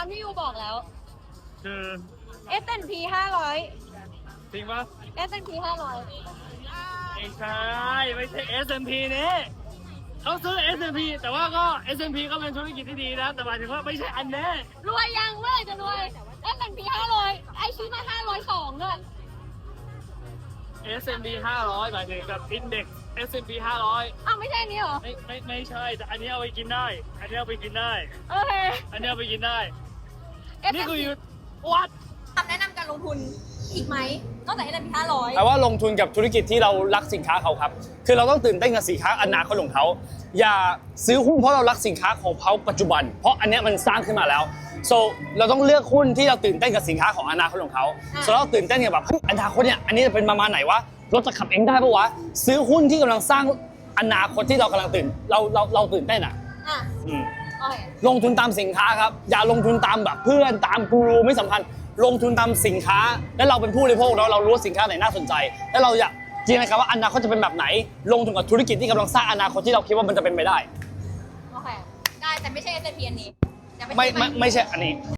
ามที่ยูบอกแล้ว คือ S&P 500 จริงปะ S&P 500 ไม่ใช่ไม่ใช่ S&P นี้เขาซื้อ S&P แต่ว่าก็ S&P ก็เป็นธุรกิจที่ดีนะ แต่หมายถึงว่าไม่ใช่อันแน่รวยยังเมื่อไหร่จะรวย S&P 500 ไอซื้อมา 502ด้วย S&P 500หมายถึงกับ Index S&P 500อ้าวไม่ใช่อันนี้เหรอ ไม่ไม่ไม่ใช่ แต่อันนี้เอาไปกินได้ อันนี้เอาไปกินได้ โอเค อันนี้เอาไปกินได้ S&P นี่คืออยู่วัดคำแนะนำการลงทุนอีกไหมนอกจาก S&P 500แต่ว่าลงทุนกับธุรกิจที่เรารักสินค้าเขาครับ คือเราต้องตื่นเต้นกับสินค้าอนาคตของเขา อย่าซื้อหุ้นเพราะเรารักสินค้าของเขาปัจจุบัน เพราะอันเนี้ยมันสร้างขึ้นมาแล้ว so เราต้องเลือกหุ้นที่เราตื่นเต้นกับสินค้าของอนาคตของเขาอะ so เราตื่นเต้นกับแบบเฮ้ยอนาคตเนี่ยอันนี้จะเป็นประมาณไหนวะ รถจะขับเองได้ปะวะ ซื้อหุ้นที่กำลังสร้างอนาคตที่เรากำลังตื่น เราเราเราตื่นเต้นอะ อะอืมโอเคลงทุนตามสินค้าครับ อย่าลงทุนตามแบบเพื่อนตามกูรูไม่สำคัญ ลงทุนตามสินค้า และเราเป็นผู้บริโภคเนาะเรารู้ว่าสินค้าไหนน่าสนใจ และเราอยากจินตนาการว่าอนาคตจะเป็นแบบไหน ลงทุนกับธุรกิจที่กำลังสร้างอนาคตที่เราคิดว่ามันจะเป็นไปได้ โอเค ได้แต่ไม่ใช่ S&P อันนี้อย่าปไม่ซื้อไม่ไม่ใช่อันนี้